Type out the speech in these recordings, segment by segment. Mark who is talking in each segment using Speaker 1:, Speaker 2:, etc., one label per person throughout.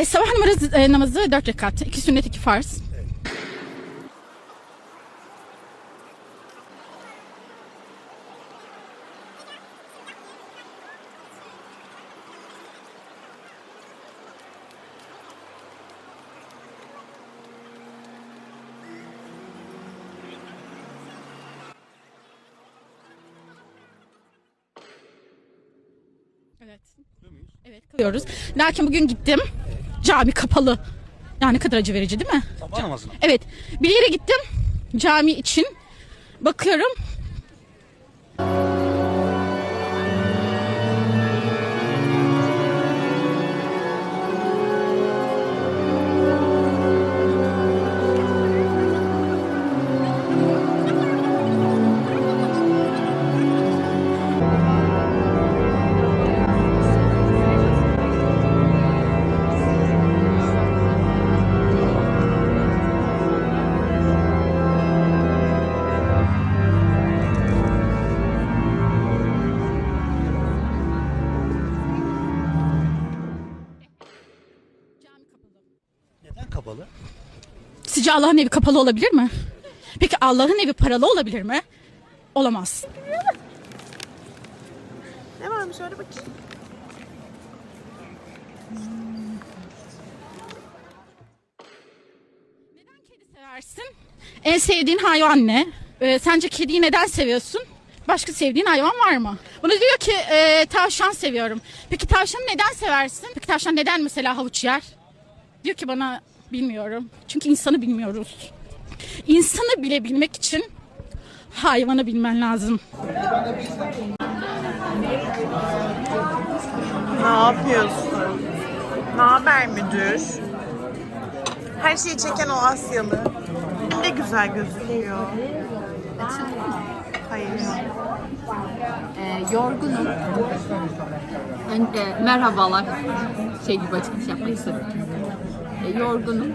Speaker 1: E, sabah namazı, e, namazı 4 rekat. 2 sünnet 2 farz. Evet. Evet kalıyoruz. Lakin bugün gittim. Cami kapalı. Yani ne kadar acı verici değil mi?
Speaker 2: Sabah namazına.
Speaker 1: Evet. Bir yere gittim. Cami için. Bakıyorum. Kapalı? Sizce Allah'ın evi kapalı olabilir mi? Peki Allah'ın evi paralı olabilir mi? Olamaz.
Speaker 3: Ne varmış öyle bakayım.
Speaker 1: Neden kedi seversin? En sevdiğin hayvan ne? Ee, sence kediyi neden seviyorsun? Başka sevdiğin hayvan var mı? Buna diyor ki e, tavşan seviyorum. Peki tavşanı neden seversin? Peki tavşan neden mesela havuç yer? Diyor ki bana bilmiyorum. Çünkü insanı bilmiyoruz. İnsanı bilebilmek için hayvanı bilmen lazım.
Speaker 3: Ne yapıyorsun? Ne haber müdür? Her şeyi çeken o Asyalı. Ne güzel gözüküyor. Hayır.
Speaker 4: Ee, yorgunum. Önce merhabalar. Şey gibi açıklama yapmak istedim. Ee, yorgunum.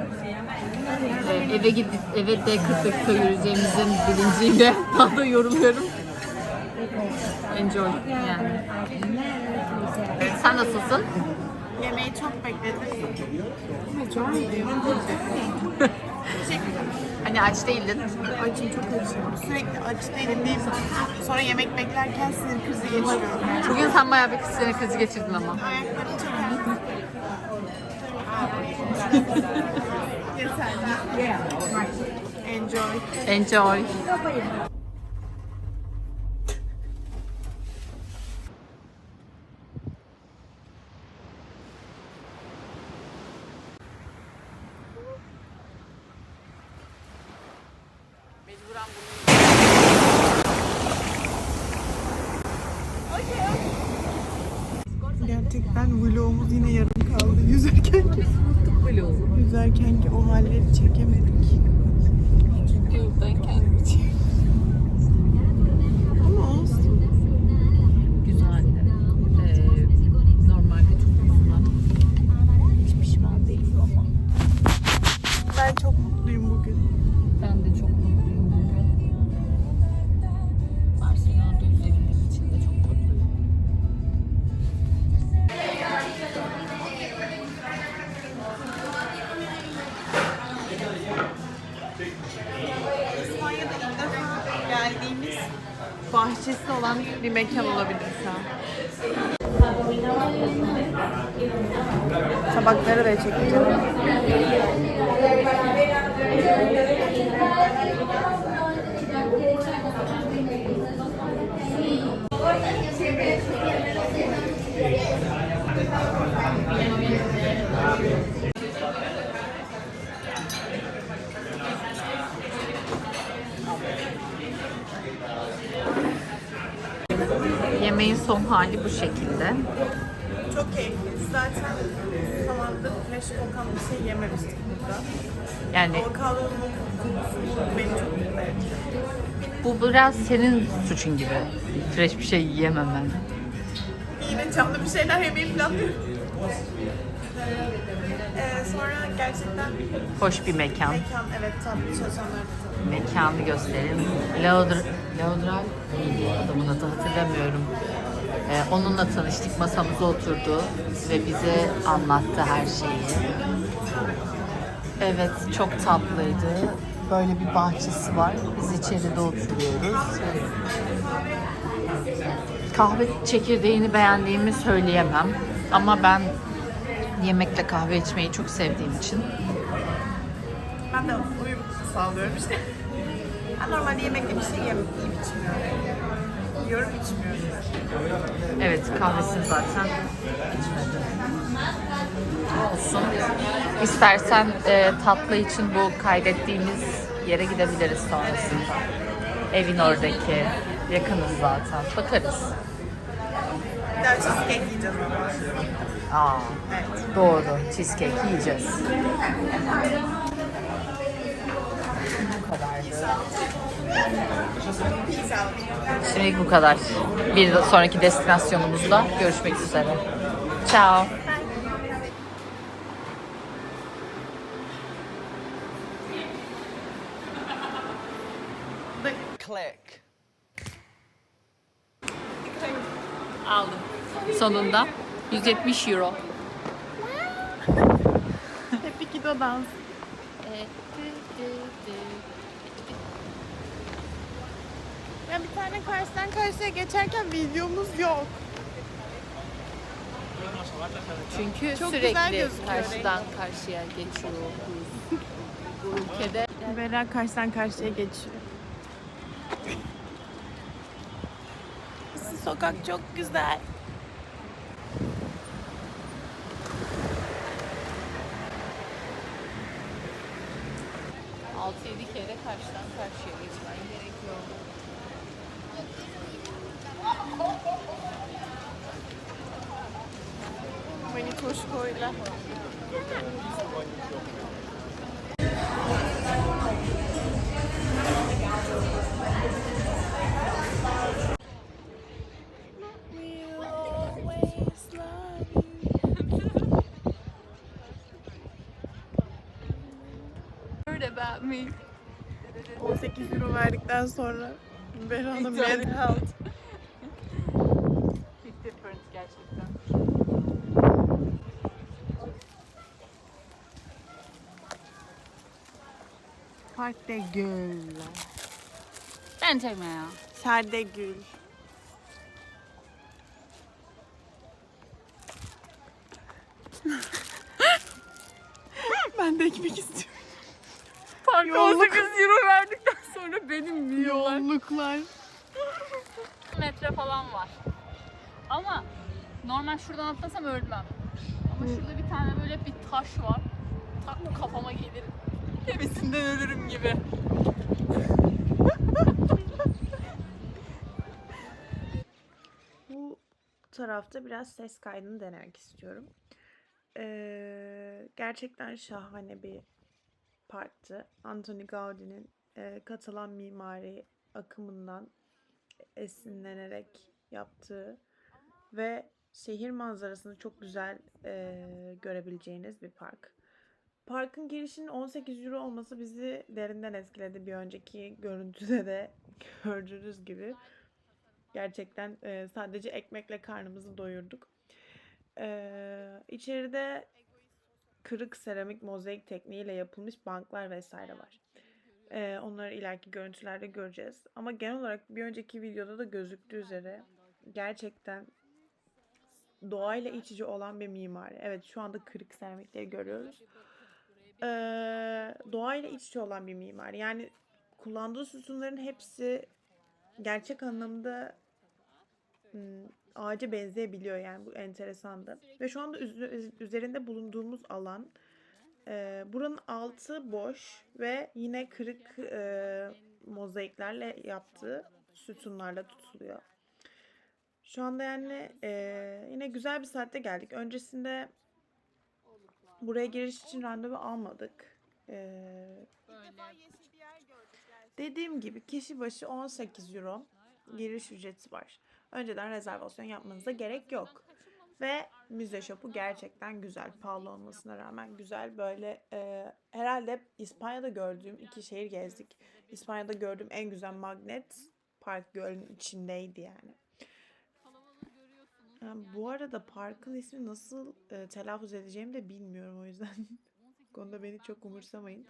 Speaker 4: Ee, eve gidip eve de 40 dakika yürüyeceğimizin bilinciyle daha da yoruluyorum. Enjoy yani. Sen nasılsın?
Speaker 3: Yemeği çok bekledim. Çok
Speaker 4: Hani aç değildin.
Speaker 3: Açım çok açım. Sürekli aç değilim değil mi? Sonra yemek beklerken sinir krizi geçiriyorum.
Speaker 4: Bugün sen bayağı bir sinir krizi geçirdin ama.
Speaker 3: Ayaklarım çok ağrıyor. Yeter. Enjoy.
Speaker 4: Enjoy.
Speaker 3: Gerçekten vlogumuz yine yarım kaldı. Yüzerken ki. Yüzerken ki o halleri çekemedik. Ama olsun.
Speaker 4: Güzeldi. Ee, normalde çok uzun. Hiç pişman değilim ama.
Speaker 3: Ben çok mutluyum bugün. Geldiğimiz bahçesi olan bir mekan olabilir şu an. Tabakları da çekeceğim.
Speaker 4: Yemeğin son hali bu şekilde.
Speaker 3: Çok keyifli. Zaten zamanında fresh kokan bir şey yememiştik burada.
Speaker 4: Yani
Speaker 3: Avokadonun kokusu beni çok mutlu etti.
Speaker 4: bu biraz senin suçun gibi. Fresh bir şey yiyememen.
Speaker 3: Yine canlı bir şeyler yemeyi planlıyorum. Ee, sonra gerçekten
Speaker 4: Hoş bir mekan.
Speaker 3: mekan evet tatlı çalışanlar
Speaker 4: Mekanı gösterelim. Laudr Laudral neydi adamın adı hatırlamıyorum. Ee, onunla tanıştık, masamıza oturdu ve bize anlattı her şeyi. Evet, çok tatlıydı. Böyle bir bahçesi var. Biz içeride oturuyoruz. Kahve çekirdeğini beğendiğimi söyleyemem. Ama ben yemekle kahve içmeyi çok sevdiğim için
Speaker 3: Ben de uyum sağlıyorum işte. Ben normalde yemekle bir şey yem, yiyip içmiyorum. Yiyorum içmiyorum.
Speaker 4: Evet kahvesini zaten içmedim. Olsun. İstersen e, tatlı için bu kaydettiğimiz yere gidebiliriz sonrasında. Evin oradaki. Yakınız zaten. Bakarız.
Speaker 3: Bir daha cheesecake yiyeceğiz
Speaker 4: Aa, doğru. Cheesecake yiyeceğiz. Bu kadardı. Şimdilik bu kadar. Bir sonraki destinasyonumuzda görüşmek üzere. Ciao.
Speaker 2: Click.
Speaker 4: Aldım. Sonunda 170 euro.
Speaker 3: Hep iki de dans. Ya bir tane karşıdan karşıya geçerken videomuz yok.
Speaker 4: Çünkü
Speaker 3: Çok güzel
Speaker 4: sürekli
Speaker 3: gözüküyor
Speaker 4: karşıdan karşıya geçiyoruz. Bu ülkede
Speaker 3: Bera karşıdan karşıya geçiyor. Sokak çok güzel.
Speaker 4: altı yedi kere karşıdan karşıya geçmen gerekiyor. Heard about me.
Speaker 3: 18 euro verdikten sonra Bera'nın mental health. Parkta gül.
Speaker 4: Ben çekme ya.
Speaker 3: Serde gül. ben de ekmek istiyorum.
Speaker 4: Parka
Speaker 3: Yolluk.
Speaker 4: 18 euro verdikten sonra benim yiyorlar.
Speaker 3: Yolluklar.
Speaker 4: metre falan var. Ama normal şuradan atlasam ölmem. Ama şurada bir tane böyle bir taş var. Tak kafama gelir. Hevesinden ölürüm gibi.
Speaker 3: Bu tarafta biraz ses kaydını denemek istiyorum. Ee, gerçekten şahane bir parktı. Anthony Gaudi'nin e, Katalan mimari akımından esinlenerek yaptığı ve şehir manzarasını çok güzel e, görebileceğiniz bir park. Parkın girişinin 18 euro olması bizi derinden etkiledi. Bir önceki görüntüde de gördüğünüz gibi. Gerçekten e, sadece ekmekle karnımızı doyurduk. E, içeride kırık seramik mozaik tekniğiyle yapılmış banklar vesaire var. E, onları ileriki görüntülerde göreceğiz. Ama genel olarak bir önceki videoda da gözüktüğü üzere gerçekten doğayla iç içe olan bir mimari. Evet şu anda kırık seramikleri görüyoruz. E, doğayla iç içe olan bir mimari. Yani kullandığı sütunların hepsi gerçek anlamda hmm, ağaca benzeyebiliyor yani bu enteresandı. Ve şu anda üz- üzerinde bulunduğumuz alan e, buranın altı boş ve yine kırık e, mozaiklerle yaptığı sütunlarla tutuluyor. Şu anda yani e, yine güzel bir saatte geldik. Öncesinde buraya giriş için randevu almadık. E, Dediğim gibi kişi başı 18 euro giriş ücreti var. Önceden rezervasyon yapmanıza gerek yok. Ve müze shop'u gerçekten güzel. Pahalı olmasına rağmen güzel. Böyle e, herhalde İspanya'da gördüğüm iki şehir gezdik. İspanya'da gördüğüm en güzel magnet Park Gölü'nün içindeydi yani. Bu arada parkın ismi nasıl e, telaffuz edeceğimi de bilmiyorum o yüzden. Konuda beni çok umursamayın.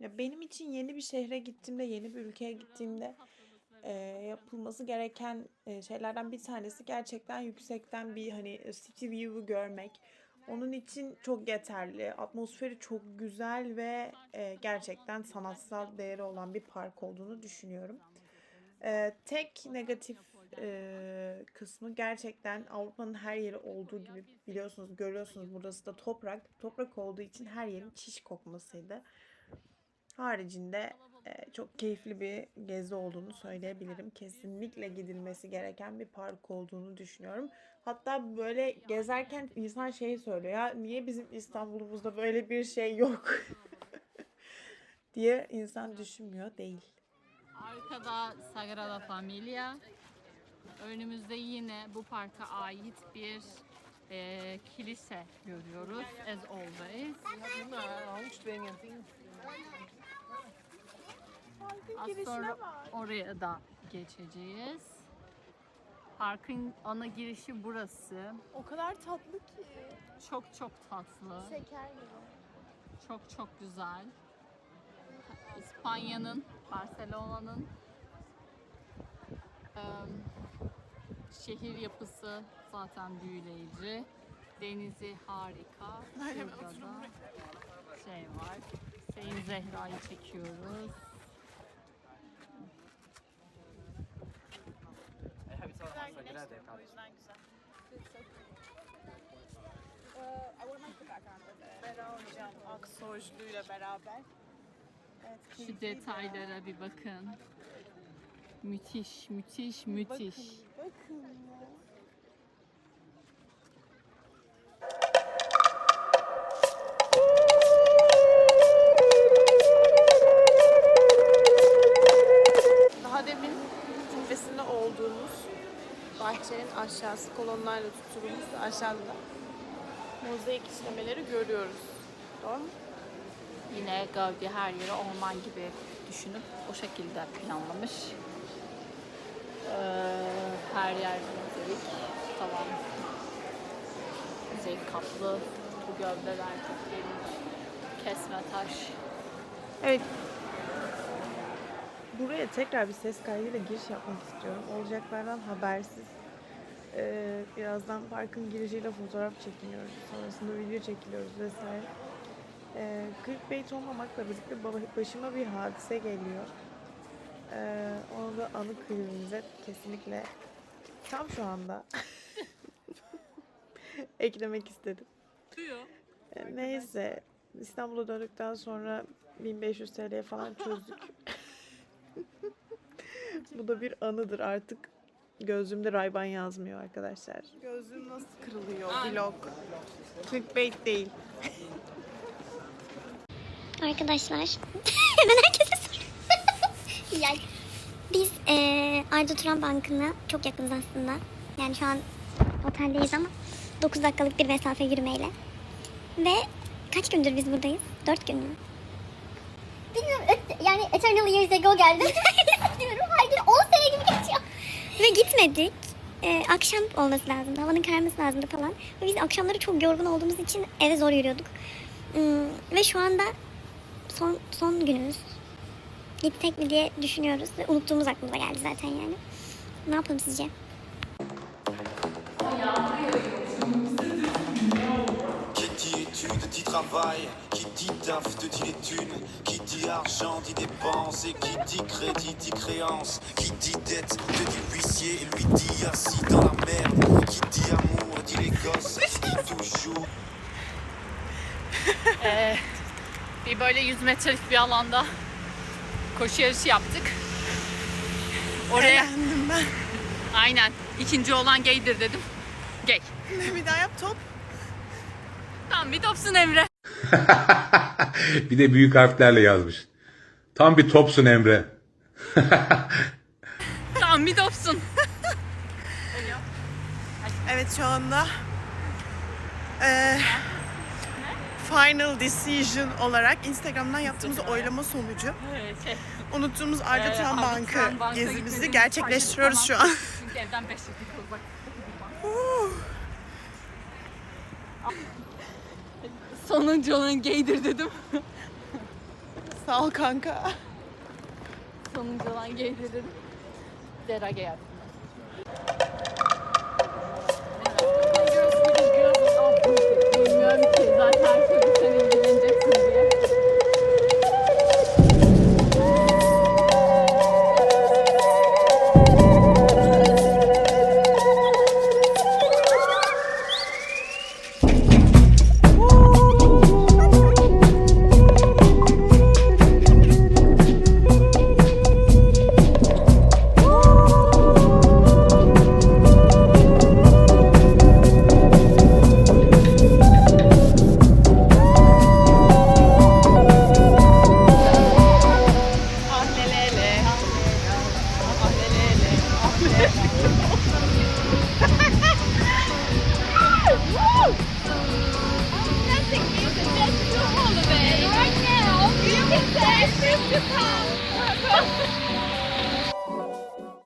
Speaker 3: Ya benim için yeni bir şehre gittiğimde, yeni bir ülkeye gittiğimde e, yapılması gereken e, şeylerden bir tanesi gerçekten yüksekten bir hani city view'u görmek. Onun için çok yeterli. Atmosferi çok güzel ve e, gerçekten sanatsal değeri olan bir park olduğunu düşünüyorum. E, tek negatif e, kısmı gerçekten Avrupa'nın her yeri olduğu gibi biliyorsunuz, görüyorsunuz burası da toprak. Toprak olduğu için her yerin çiş kokmasıydı. Haricinde e, çok keyifli bir gezi olduğunu söyleyebilirim. Kesinlikle gidilmesi gereken bir park olduğunu düşünüyorum. Hatta böyle gezerken insan şey söylüyor ya niye bizim İstanbul'umuzda böyle bir şey yok diye insan düşünmüyor değil.
Speaker 4: Arkada Sagrada Familia. Önümüzde yine bu parka ait bir e, kilise görüyoruz. As always. Az sonra oraya da geçeceğiz. Parkın ana girişi burası.
Speaker 3: O kadar tatlı ki.
Speaker 4: Çok çok tatlı.
Speaker 3: Şeker gibi.
Speaker 4: Çok çok güzel. İspanya'nın, Barcelona'nın şehir yapısı zaten büyüleyici. Denizi harika. Şurada da şey var. Sayın Zehra'yı çekiyoruz.
Speaker 3: Bera hocam Aksoylu'yla beraber. Evet,
Speaker 4: Şu detaylara bir bakın. Müthiş, müthiş, müthiş.
Speaker 3: Bakın ya. Daha demin tepesinde olduğumuz bahçenin aşağısı kolonlarla tutulmuş aşağıda da mozaik işlemeleri görüyoruz. Doğru mu?
Speaker 4: Yine Gaudi her yeri orman gibi düşünüp o şekilde planlamış. Ee, her yer mozaik, tavan mozaik kaplı, bu gövdeler çok geniş, kesme taş.
Speaker 3: Evet. Buraya tekrar bir ses kaydıyla giriş yapmak istiyorum. Olacaklardan habersiz. Ee, birazdan parkın girişiyle fotoğraf çekiniyoruz. Sonrasında video çekiliyoruz vesaire. Ee, clickbait olmamakla birlikte ba- başıma bir hadise geliyor. Ee, onu da anı kıyımıza kesinlikle tam şu anda eklemek istedim. Ee, Neyse İstanbul'a döndükten sonra 1500 TL'ye falan çözdük. Bu da bir anıdır artık. Gözlüğümde Rayban yazmıyor arkadaşlar. Gözlüğüm nasıl kırılıyor vlog. Clickbait değil.
Speaker 5: Arkadaşlar hemen herkese yani biz eee Arda Turan Bankı'na çok yakınız aslında. Yani şu an oteldeyiz ama 9 dakikalık bir mesafe yürümeyle. Ve kaç gündür biz buradayız? 4 gün mü? Bilmiyorum yani Eternal Years Ago geldim. Diyorum her gün 10 sene gibi geçiyor. Ve gitmedik. Eee, akşam olması lazımdı. Havanın kararması lazımdı falan. Ve biz akşamları çok yorgun olduğumuz için eve zor yürüyorduk. Hmm, ve şu anda son son günümüz. Gitsek mi diye düşünüyoruz ve unuttuğumuz aklımıza geldi zaten yani. Ne yapalım sizce?
Speaker 6: Études dit travail, qui dit taf te dit les thunes, qui dit argent dit dépenses, et qui dit crédit dit créance, qui dit dette te dit huissier, et lui dit assis dans la merde, qui dit amour dit les gosses, dit toujours.
Speaker 4: Ee, bir böyle 100 metrelik bir alanda koşu yarışı yaptık. Oraya... ben. Aynen. İkinci olan gaydir dedim. Gay.
Speaker 3: bir daha yap top.
Speaker 4: Tamam bir topsun Emre.
Speaker 7: bir de büyük harflerle yazmış. Tam bir topsun Emre.
Speaker 4: Tamam bir topsun.
Speaker 3: Evet şu anda eee, Final Decision olarak Instagram'dan yaptığımız oylama sonucu
Speaker 4: Evet, şey,
Speaker 3: unuttuğumuz Arda Turan Bankı gezimizi gerçekleştiriyoruz şu an.
Speaker 4: Çünkü evden 5 dakika uzak. Sonuncu olan gaydir dedim.
Speaker 3: Sağ ol kanka.
Speaker 4: Sonuncu olan gaydir dedim. Dera gay Bilmiyorum ki zaten